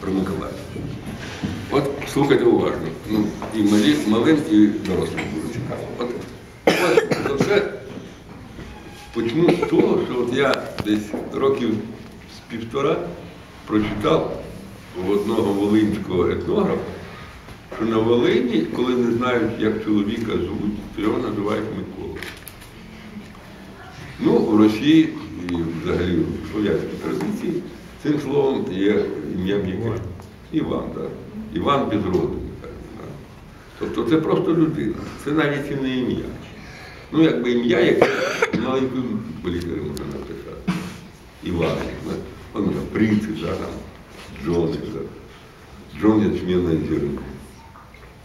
про Миколаїв. От слухайте уважно. Ну, і малі, малим, і дорослим буде цікаво. От, от це почну з того, що от я десь років з півтора прочитав у одного волинського етнографа, що на Волині, коли не знають, як чоловіка звуть, то його називають Микола. Ну, в Росії і взагалі в слов'янській традиції цим словом є ім'я м'яке. Іван, так. Іван без роду. Тобто це просто людина. Це навіть і не ім'я. Ну, якби ім'я, яке маленькою лікарем можна написати. Іван. Воно там принцип, да, там, Джон. Да. Джон ячменна зірка.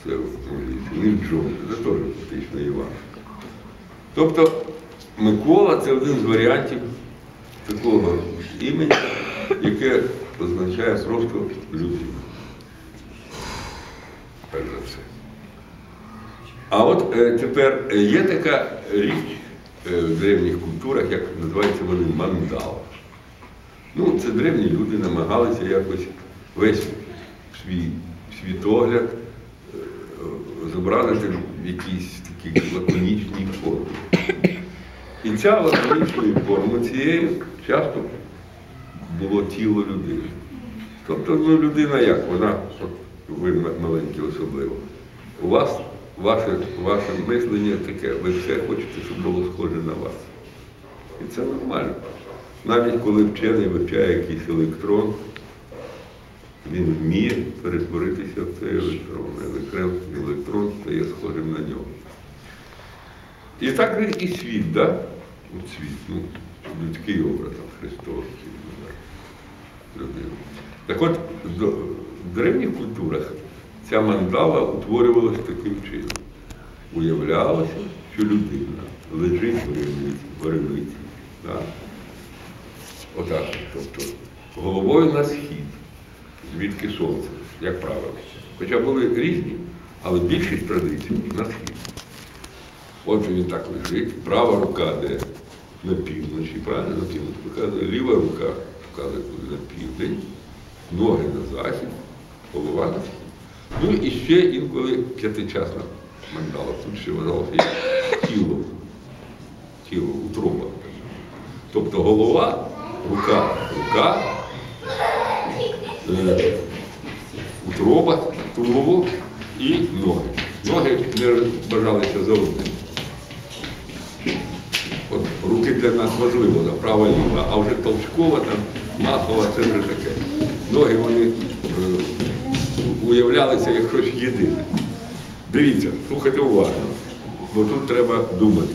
Це ну, не Джон, це теж фактично Іван. Тобто Микола це один з варіантів такого імені, яке означає просто людину. Перш за все. А от е, тепер е, є така річ е, в древніх культурах, як називається вони мандала. Ну, це древні люди намагалися якось весь свій світогляд е, зобразити в якійсь такій лаконічній формі. І ця лаконічною формою цією часто було тіло людини. Тобто, ну, людина як? Вона, от ви маленькі особливо. У вас ваше, ваше мислення таке, ви все хочете, щоб було схоже на вас. І це нормально. Навіть коли вчений вивчає якийсь електрон, він вміє перетворитися в цей електрон. Електрон, електрон стає схожим на нього. І так і світ, да? От світ, ну, людський образ, Христос, людина. Так от, в древніх культурах ця мандала утворювалася таким чином. Уявлялося, що людина лежить в варениці, да? отак, тобто головою на схід, звідки сонце, як правило. Хоча були різні, але більшість традицій на схід. Отже, він так лежить, права рука де на півночі, правильно на півночі ліва рука куди на південь, ноги на захід, голова на схід. Ну і ще інколи п'ятичасна мандала. Тут ще вважалося тіло, тіло, утроба. Тобто голова, рука, рука, е, утроба, тулово і ноги. Ноги не бажалися за одним. Руки для нас важливо, права ліва, а вже толчкова, там, махова, це вже таке. Ноги вони е, уявлялися як щось єдине. Дивіться, слухайте уважно, бо тут треба думати.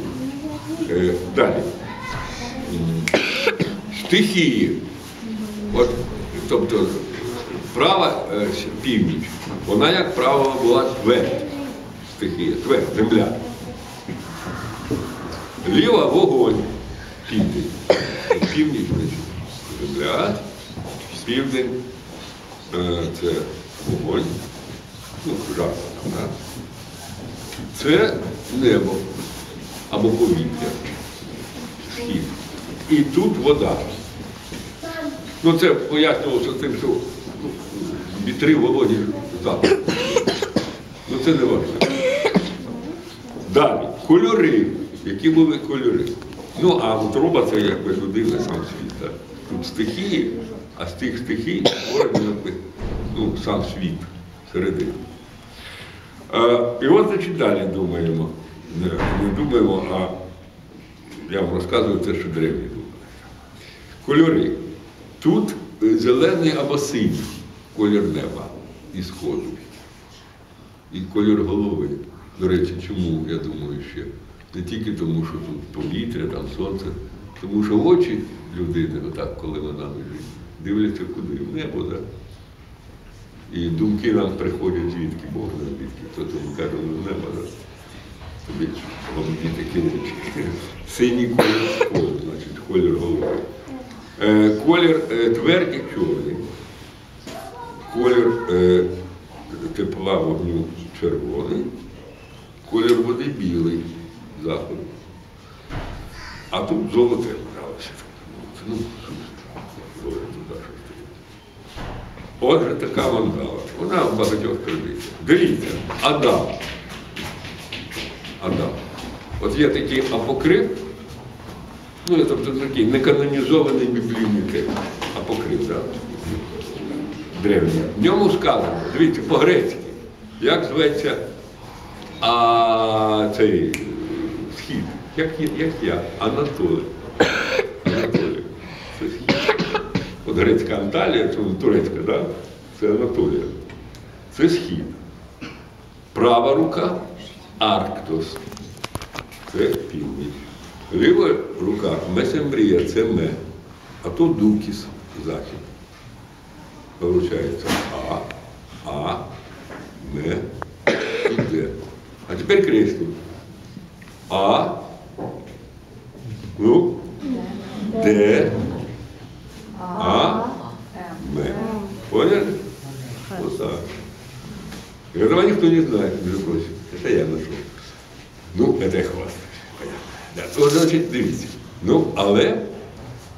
Е, далі. Стихії. От, тобто права е, північ, вона, як правило, була твердь стихія, твердь, земля. Ліва вогонь, південь. Північ земля, південь е, це вогонь, ну, жар, так? Це небо або повітря, схід. І тут вода. Ну це пояснювалося тим, що ну, вітри вологі запах. Ну це не важливо. Далі, кольори. Які були кольори? Ну, а утроба це якби людина сам світ. Тут стихії, а з тих стихій створено ну, сам світ середини. І от значить далі думаємо. Не, думаємо, а я вам розказую те, що древні думали. Кольори. Тут е, зелений або синій колір неба і сходу. І колір голови. До речі, чому, я думаю, ще не тільки тому, що тут повітря, там сонце, тому що очі людини, отак, коли вона лежить, дивляться куди? В небо, так? І думки нам приходять звідки, Бог знає звідки. Хто тому каже, ну з неба, так? Тобі головні такі речі. Синій колір сходу, значить, колір голови. Е, колір е, тверді чорний, колір е, тепла вогню червоний, колір води білий, заходу. А тут золоте бралося. Ну. Отже, така мандала. Вона в багатьох традиціях. Дивіться, Адам. Адам. От є такий апокрив, ну, тобто такий неканонізований біблійний текст. Апокрив, так? Древній. В ньому сказано, дивіться, по-грецьки, як зветься а, цей схід, як, є- як я, Анатолій. Анатолій. Це схід. От грецька Анталія, це турецька, да? це Анатолія. Це схід. Права рука Арктос. Це північ. Ліва рука Месембрія, це ме. А то Дукіс, захід. Получається А, А, М і Д. А тепер креслю. А, ну, Д, А, М. Поняли? Вот так. И этого никто не знает, между прочим. Это я нашел. Ну, это я хвастаюсь. Понятно. Да, то, значить, дивіться. Ну, але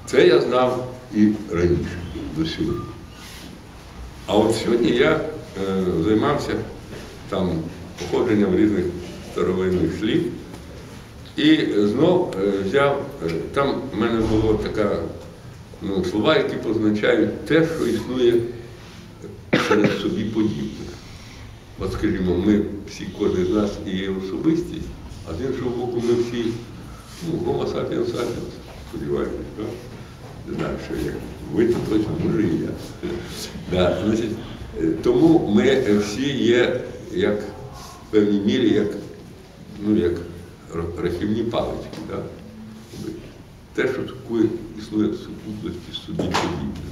це я знав і раніше, до сьогодні. А от сьогодні я е, займався там походженням різних старовинних слів. І знов е, взяв, е, там в мене було така, ну, слова, які позначають те, що існує серед собі подібне. От скажімо, ми всі, кожен з нас і є особистість, а з іншого боку, ми всі, ну, homo sapiens sapiens, сподіваємось, так? Не знаю, що як ви то точно, може і я. Да, значить, е, тому ми всі є як в певній мірі, як, ну, як рахівні палички. Да? Те, що такої існує в сукупності собі подібне.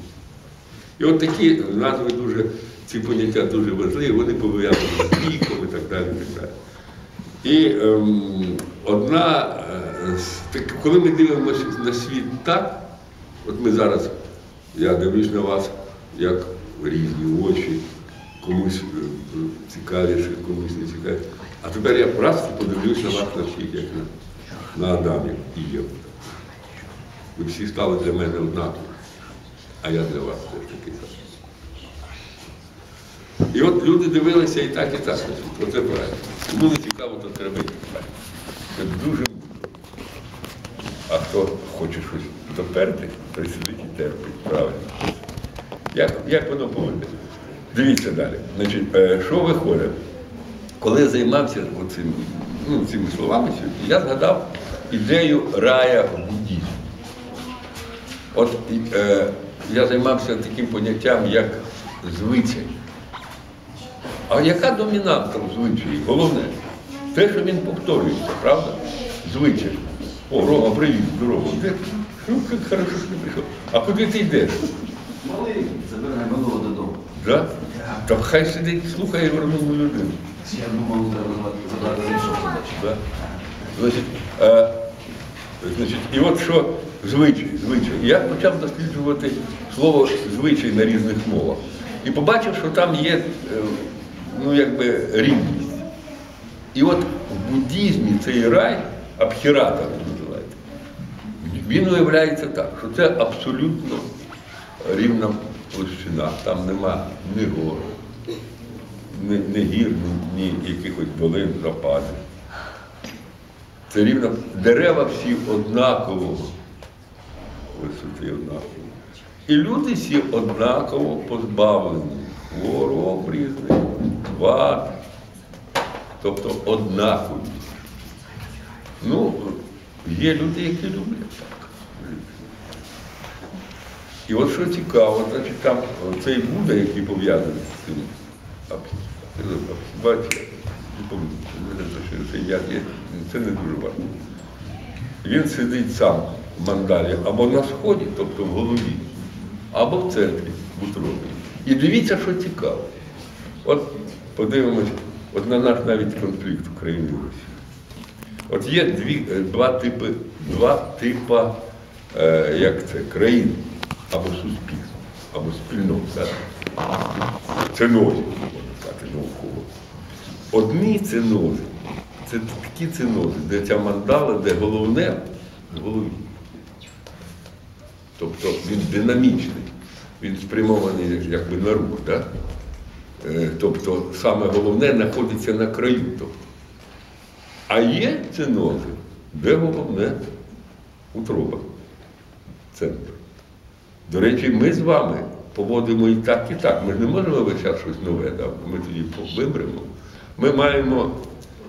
І от такі назви дуже, ці поняття дуже важливі, вони пов'язані з віком і так далі. І так далі. І ем, одна, е, так, коли ми дивимося на світ так, от ми зараз, я дивлюсь на вас, як різні очі, комусь е, цікавіше, комусь не цікавіше. А тепер я раз подивлюсь на вас на всіх, як на, на Адамі і Єву. Ви всі стали для мене однакові, а я для вас теж такий самий. І от люди дивилися і так, і так. Оце правильно. Кому не цікаво, то треба йти. Це дуже. А хто хоче щось доперти, той сидить і терпить. Правильно. Як, як воно повинно? Дивіться далі. Значить, е, що виходить? Коли я займався оцим, ну, цими словами я згадав ідею рая в буддізмі. От е, я займався таким поняттям, як звичай. А яка домінанта в звичаї? Головне, те, що він повторюється, правда? Звичай. О, Рома, привіт, здорово. Де? Ну, як хорошо, що ти прийшов. А куди ти йдеш? Малий, забирай малого додому. Да? Та хай сидить, слухає вернуву людину. Я думав, треба задати іншого задачу. Да? Значить, е, значить, і от що звичай, звичай. Я почав досліджувати слово звичай на різних мовах. І побачив, що там є е, ну, якби, рівність. І от в буддізмі цей рай, абхірата називається, він виявляється так, що це абсолютно рівна площина. Там нема ні гор, ні, ні гір, ні, якихось долин, западів. Це рівно дерева всі однаково висоти однаково. І люди всі однаково позбавлені хвороб різних, вад, тобто однакові. Ну, є люди, які люблять так. І от що цікаво, значить там цей Будда, який пов'язаний з цим бачите, це, я, це не дуже важливо. Він сидить сам в мандалі або на сході, тобто в голові, або в центрі, утробі. І дивіться, що цікаво. От подивимось, от на наш навіть конфлікт України і Росії. От є дві, е, два типи, два типа, е, як це, країн або суспільств, або спільнот. Сказати, науково. Одні цинози, це такі цинози, де ця мандала, де головне в голові. Тобто він динамічний. він спрямований якби на рух. Да? Е, Тобто саме головне знаходиться на краю. Тобто. А є цинози, де головне утроба, центр. До речі, ми з вами поводимо і так, і так. Ми не можемо весь час щось нове, да? ми тоді виберемо. Ми маємо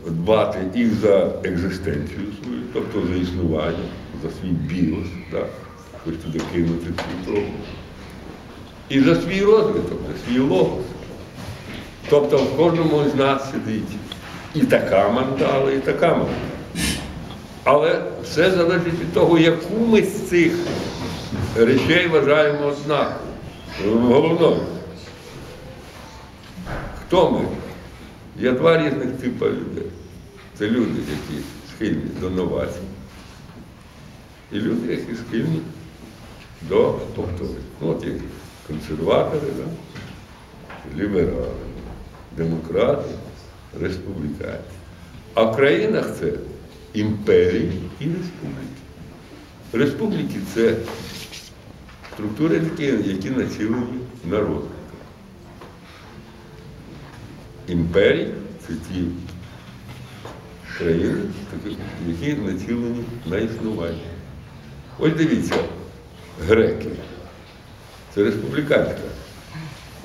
дбати і за екзистенцію свою, тобто за існування, за свій біос, да? хоч туди кинути цю утробу. І за свій розвиток, за свій логос. Тобто в кожному з нас сидить і така мандала, і така мандала. Але все залежить від того, яку ми з цих речей вважаємо однаковою. Головною. Хто ми? Є два різних типи людей. Це люди, які схильні до новацій. І люди, які схильні до повторень. Ну, от які консерватори, да? ліберали, демократи, республіканці. А в країнах це імперії і республіки. Республіки це структури, які, націлені на Імперії це ті країни, які націлені на існування. Ось дивіться, греки. Це республіканська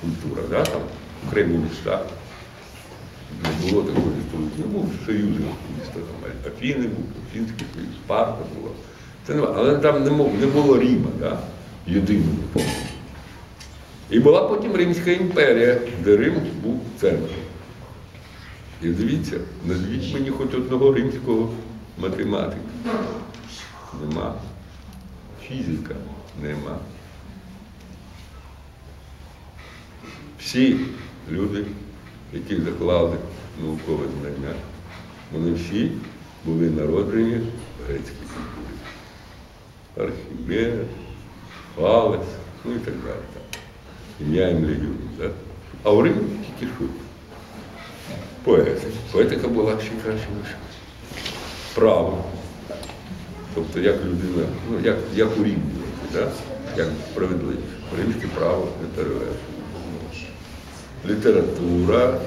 культура, да? там окремі міста. Не було республіки. Не був союз міста, там Афіни був, Афінський союз, Спарта була. Це не, але там не, мов- не було Рима, да? єдиного. І була потім Римська імперія, де Рим був центром. І дивіться, назвіть мені хоч одного римського математика. Нема. Фізика нема. Всі люди, які заклали наукове знання, вони всі були народжені в грецькій культурі. Архімед, Фалес, ну і так далі. Ім'я їм так? А у Римі тільки що? Поезія. Поетика була ще краще, ніж право. Тобто як людина, ну як, як у Римі, да? як справедливість. Римське право не перевершено. Література,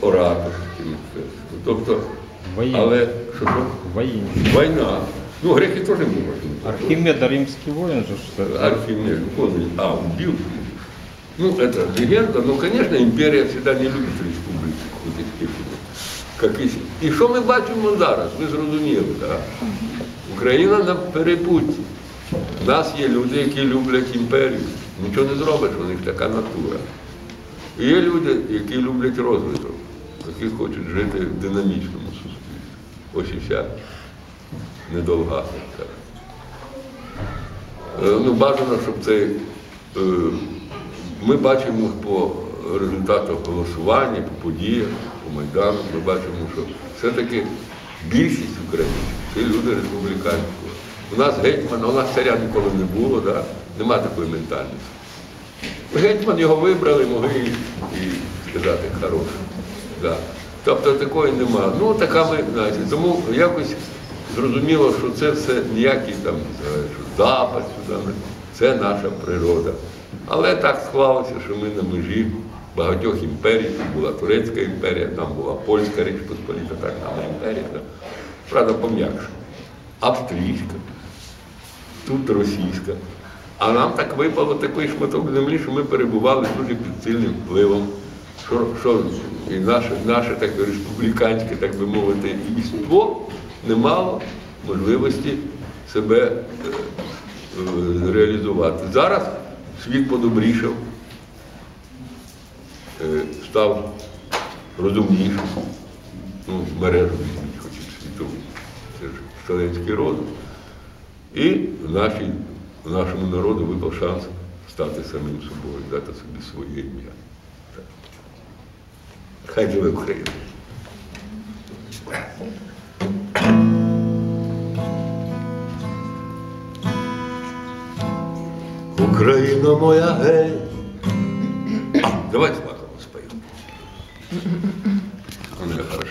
ораторське мистецтво. Тобто, Воєнне. але що що? Воїн. Війна. Ну, греки теж не можуть. Архимед римский воин же что Архимед, он, а, убил. Ну, это легенда, но, конечно, империя всегда не любить республіки в таких степені. Як і, що ми бачимо зараз? Ви зрозуміли, так? Україна на перепутті. У нас є люди, які люблять імперію. Нічого не зробиш, у них така натура. І є люди, які люблять розвиток, які хочуть жити в динамічному суспільстві. Ось і вся кажуть. Е, Ну, бажано, щоб цей. е, Ми бачимо по результатах голосування, по подіях, по Майдану, ми бачимо, що все-таки більшість українців це люди республіканського. У нас гетьман, у нас царя ніколи не було, да? нема такої ментальності. Гетьман його вибрали, могли і, сказати хороше. Да. Тобто такої нема. Ну, така ми, знаєте, тому якось зрозуміло, що це все ніякий там запад сюди, це наша природа. Але так склалося, що ми на межі багатьох імперій. Тут була Турецька імперія, там була Польська Річ Посполіта, так нам імперія. Да. Правда, пом'якша. Австрійська, тут російська. А нам так випало такий шматок землі, що ми перебували дуже під сильним впливом. Що, що і наше, наше так республіканське, так би мовити, іство не мало можливості себе е, е, реалізувати. Зараз світ подобрішав, став розумнішим. Ну, мережу візьміть, хоч світову. Це ж вселенський розум. І нашій, нашому народу випав шанс стати самим собою, дати собі своє ім'я. Хай живе Україна. Україна моя гей. Давайте лаком споємо. Ну, не хорошо.